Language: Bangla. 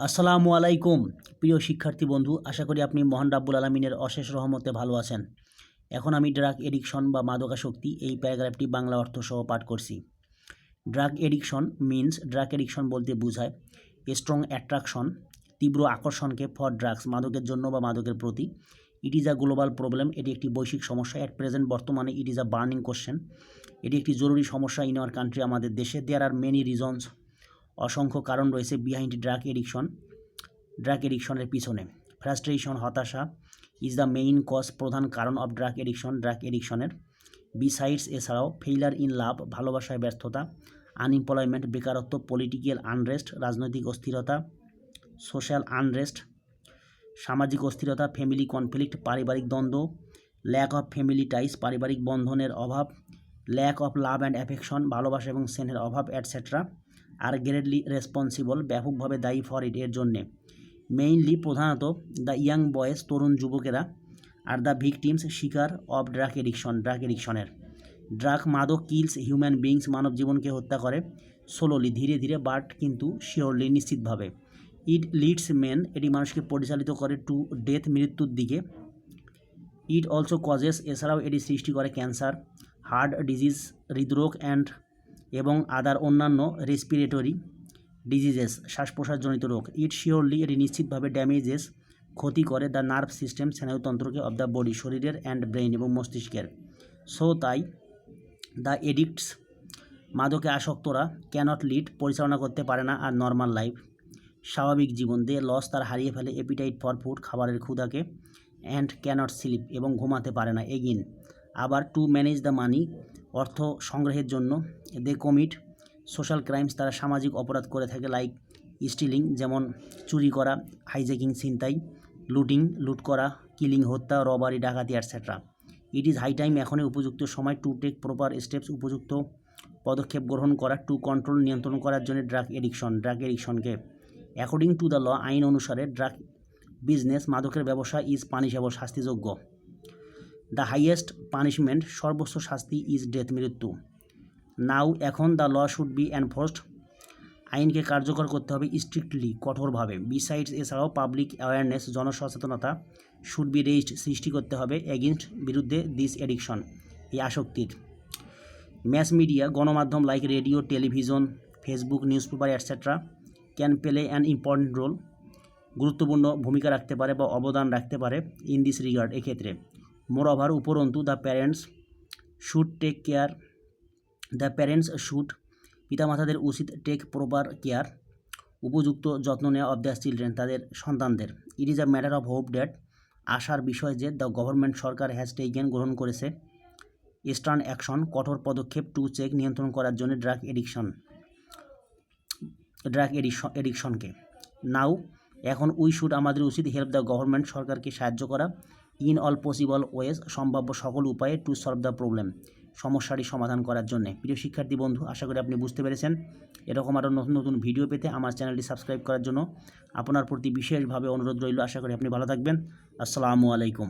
আসসালামু আলাইকুম, প্রিয় শিক্ষার্থী বন্ধু। আশা করি আপনি মহান রাব্বুল আলমিনের অশেষ রহমতে ভালো আছেন। এখন আমি ড্রাগ এডিকশন বা মাদকাসক্তি এই প্যারাগ্রাফটি বাংলা অর্থ সহ পাঠ করছি। Drug addiction means drug addiction বলতে বোঝায় স্ট্রং অ্যাট্রাকশন তীব্র আকর্ষণকে ফর ড্রাগস মাদকের জন্য বা মাদকের প্রতি। It is a global problem এটি একটি বৈশ্বিক সমস্যা। অ্যাট প্রেজেন্ট বর্তমানে it is a burning question এটি একটি জরুরি সমস্যা ইন আওয়ার কান্ট্রি আমাদের দেশে। দেয়ার আর মেনি রিজনস অসংখ্য কারণ রয়েছে বিহাইন্ড ড্রাগ এডিকশন ড্রাগ এডিকশনের পিছনে। ফ্রাস্ট্রেশন হতাশা ইজ দ্য মেইন কজ প্রধান কারণ অফ ড্রাগ এডিকশন ড্রাগ এডিকশনের বিসাইডস এছাড়াও ফেইলার ইন লাভ ভালোবাসায় ব্যর্থতা আনএমপ্লয়মেন্ট বেকারত্ব পলিটিক্যাল আনরেস্ট রাজনৈতিক অস্থিরতা সোশ্যাল আনরেস্ট সামাজিক অস্থিরতা ফ্যামিলি কনফ্লিক্ট পারিবারিক দ্বন্দ্ব ল্যাক অফ ফ্যামিলি টাইস পারিবারিক বন্ধনের অভাব lack of love and affection ভালোবাসা এবং স্নেহের অভাব অ্যাটসেট্রা আর গ্রেটলি রেসপন্সিবল, ব্যাপকভাবে দায়ী ফর ইট এর জন্যে। মেইনলি প্রধানত দ্য ইয়াং বয়েজ, তরুণ যুবকেরা আর দ্য ভিকটিমস, শিকার অফ ড্রাগ এডিকশন ড্রাগ এডিকশনের। ড্রাগ মাদক কিলস হিউম্যান বিংস মানব জীবনকে হত্যা করে সোলোলি, ধীরে ধীরে বাট কিন্তু শিওরলি নিশ্চিতভাবে। ইট লিডস মেন, এটি মানুষকে পরিচালিত করে টু ডেথ মৃত্যুর দিকে। ইট অলসো কজেস, এছাড়াও এটি সৃষ্টি করে ক্যান্সার, হার্ট ডিজিজ, হৃদরোগ, অ্যান্ড এবং আদার অন্যান্য রেসপিরেটরি ডিজিজেস শ্বাস প্রশ্বাসজনিত রোগ। ইট শিওরলি এটি নিশ্চিতভাবে ড্যামেজেস ক্ষতি করে দ্য নার্ভ সিস্টেম স্নায়ুতন্ত্রকে অব দ্য বডি শরীরের অ্যান্ড ব্রেইন এবং মস্তিষ্কের। সো তাই দ্য এডিক্টস মাদকে আসক্তরা ক্যানট লিড পরিচালনা করতে পারে না আর নর্মাল লাইফ স্বাভাবিক জীবন দে লস তার হারিয়ে ফেলে এপিটাইট ফর ফুড খাবারের ক্ষুধাকে অ্যান্ড ক্যানট স্লিপ এবং ঘুমাতে পারে না। এগিন আবার টু ম্যানেজ দ্য মানি অর্থ সংগ্রহের জন্য দে কমিট সোশ্যাল ক্রাইমস তারা সামাজিক অপরাধ করে থাকে লাইক স্টিলিং যেমন চুরি করা হাইজেকিং ছিনতাই লুটিং লুট করা কিলিং হত্যা রবারি ডাকাতি etcetera it is high time এখনই উপযুক্ত সময় টু টেক প্রপার স্টেপস উপযুক্ত পদক্ষেপ গ্রহণ করা টু কন্ট্রোল নিয়ন্ত্রণ করার জন্য ড্রাগ এডিকশন ড্রাগ এডিকশনকে অ্যাকর্ডিং টু দ্য ল আইন অনুসারে ড্রাগ বিজনেস মাদকের ব্যবসা ইজ পানিশেবল শাস্তিযোগ্য। দ্য হাইয়েস্ট পানিশমেন্ট সর্বোচ্চ শাস্তি ইজ ডেথ মৃত্যু। নাও এখন the law should be enforced আইনকে কার্যকর করতে হবে স্ট্রিক্টলি কঠোরভাবে। বিসাইডস এছাড়াও পাবলিক অ্যাওয়ারনেস জনসচেতনতা শুড বি রেজড সৃষ্টি করতে হবে এগেনস্ট বিরুদ্ধে দিস এডিকশন এই আসক্তির। ম্যাস মিডিয়া গণমাধ্যম like radio television Facebook newspaper etcetera can play an important role গুরুত্বপূর্ণ ভূমিকা রাখতে পারে বা অবদান রাখতে পারে ইন দিস রিগার্ড এক্ষেত্রে। মোর ওভার উপরন্তু the parents should take care the parents should পিতামাতাদের উচিত টেক প্রপার কেয়ার উপযুক্ত যত্ন নেওয়া অফ দ্য চিলড্রেন তাদের সন্তানদের। It is a matter of hope that আশার বিষয় যে দ্য গভর্নমেন্ট সরকার হ্যাজ টেকেন গ্রহণ করেছে স্টার্ন অ্যাকশন কঠোর পদক্ষেপ টু চেক নিয়ন্ত্রণ করার জন্য ড্রাগ এডিকশন ড্রাগ এডিকশন এডিকশনকে নাও এখন উই শুড আমাদের উচিত হেল্প দ্য গভর্নমেন্ট সরকারকে সাহায্য করা ইন অল পসিবল ওয়েজ সম্ভাব্য সকল উপায়ে টু সলভ দ্য প্রবলেম সমস্যাটি সমাধান করার জন্য। প্রিয় শিক্ষার্থী বন্ধু, আশা করি আপনি বুঝতে পেরেছেন। এরকম আরও নতুন নতুন ভিডিও পেতে আমার চ্যানেলটি সাবস্ক্রাইব করার জন্য আপনার প্রতি বিশেষভাবে অনুরোধ রইল। আশা করি আপনি ভালো থাকবেন। আসসালামু আলাইকুম।